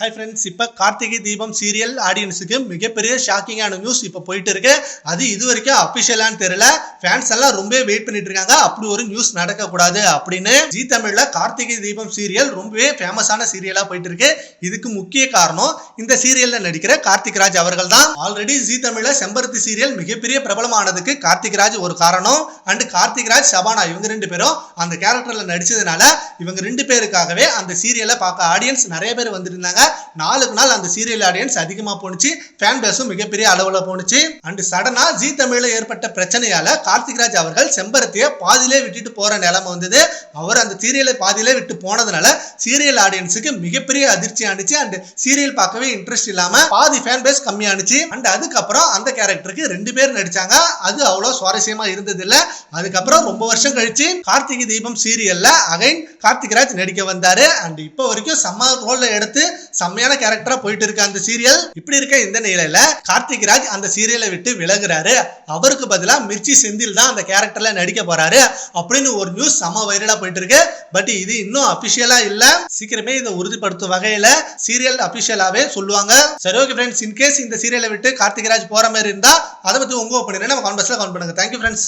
Hi friends இப்போ Karthigai Deepam serial ஆடியன்ஸுக்கு மிகப்பெரிய ஷாக்கிங்கான நியூஸ் இப்போ போயிட்டு இருக்கு அது இது வரைக்கும் அபிஷியலான்னு தெரியல. ஃபேன்ஸ் எல்லாம் ரொம்ப வெயிட் பண்ணிட்டு இருக்காங்க. அப்படி ஒரு நியூஸ் நடக்கக்கூடாது அப்படின்னு ஜி தமிழ்ல கார்த்திகை தீபம் சீரியல் ரொம்பவே ஃபேமஸான சீரியலா போயிட்டு இருக்கு இதுக்கு முக்கிய காரணம் இந்த சீரியல்ல நடிக்கிற கார்த்திக் ராஜ் அவர்கள் தான். ஆல்ரெடி ஜி தமிழ்ல செம்பருத்தி சீரியல் மிகப்பெரிய பிரபலமானதுக்கு கார்த்திக் ராஜ் ஒரு காரணம். அண்ட் கார்த்திக் ராஜ் சபானா இவங்க ரெண்டு பேரும் அந்த கேரக்டர்ல நடிச்சதுனால இவங்க ரெண்டு பேருக்காகவே அந்த சீரியலை பார்க்க ஆடியன்ஸ் நிறைய பேர் வந்திருந்தாங்க. நாளுக்கு நாள் அந்த சீரியல் ஆடியன்ஸ் அதிகமாக போணுச்சு. ஃபேன் பேஸும் மிகப்பெரிய அளவில் போணுச்சு. அண்ட் சடனாக ஜி தமிழில் ஏற்பட்ட பிரச்சனையால் கார்த்திக்ராஜ் அவர்கள் செம்பருத்தியை பாதியிலே விட்டுட்டு போகிற நிலைமை வந்தது. அவர் அந்த சீரியலை பாதியிலே விட்டு போனதுனால சீரியல் ஆடியன்ஸுக்கு மிகப்பெரிய அதிர்ச்சி ஆனிச்சு அண்ட் சீரியல் பார்க்கவே இன்ட்ரெஸ்ட் இல்லாமல் பாதி ஃபேன் பேஸ் கம்மியானுச்சு. அண்ட் அதுக்கப்புறம் அந்த கேரக்டருக்கு ரெண்டு பேர் நடிச்சாங்க. அது அவ்வளோ சுவாரஸ்யமாக இருந்ததில்லை. அதுக்கப்புறம் ரொம்ப வருஷம் கழிச்சு கார்த்திகை தீபம் சீரியலில் அகைன் கார்த்திக்ராஜ் நடிக்க வந்தார். அண்ட் இப்போ வரைக்கும் செம்ம ரோலில் எடுத்து செம்மையான கேரக்டரா போயிட்டு இருக்கு அந்த சீரியல் இப்படி இருக்க இந்த நிலையில கார்த்திக் ராஜ் அந்த சீரியலை விட்டு விலகுறாரு. அவருக்கு பதிலா மிர்ச்சி செந்தில் தான் அந்த கேரக்டர்ல நடிக்க போறாரு. அப்படின்னு ஒரு நியூஸ் செம்ம வைரலா போயிட்டு இருக்கு. பட் இது இன்னும் அபிஷியலா இல்ல. சீக்கிரமே இதை உறுதிப்படுத்தும் வகையில சீரியல் அபிஷியலாவே சொல்லுவாங்க. சரி ஓகே ஃப்ரெண்ட்ஸ் இன்கேஸ் இந்த சீரியலை விட்டு கார்த்திக் ராஜ் போற மாதிரி இருந்தா அதை பத்தி உங்க ஒப்பீனியன் நம்ம கான்வர்ஸ்ல கவுண்ட் பண்ணுங்க. Thank you friends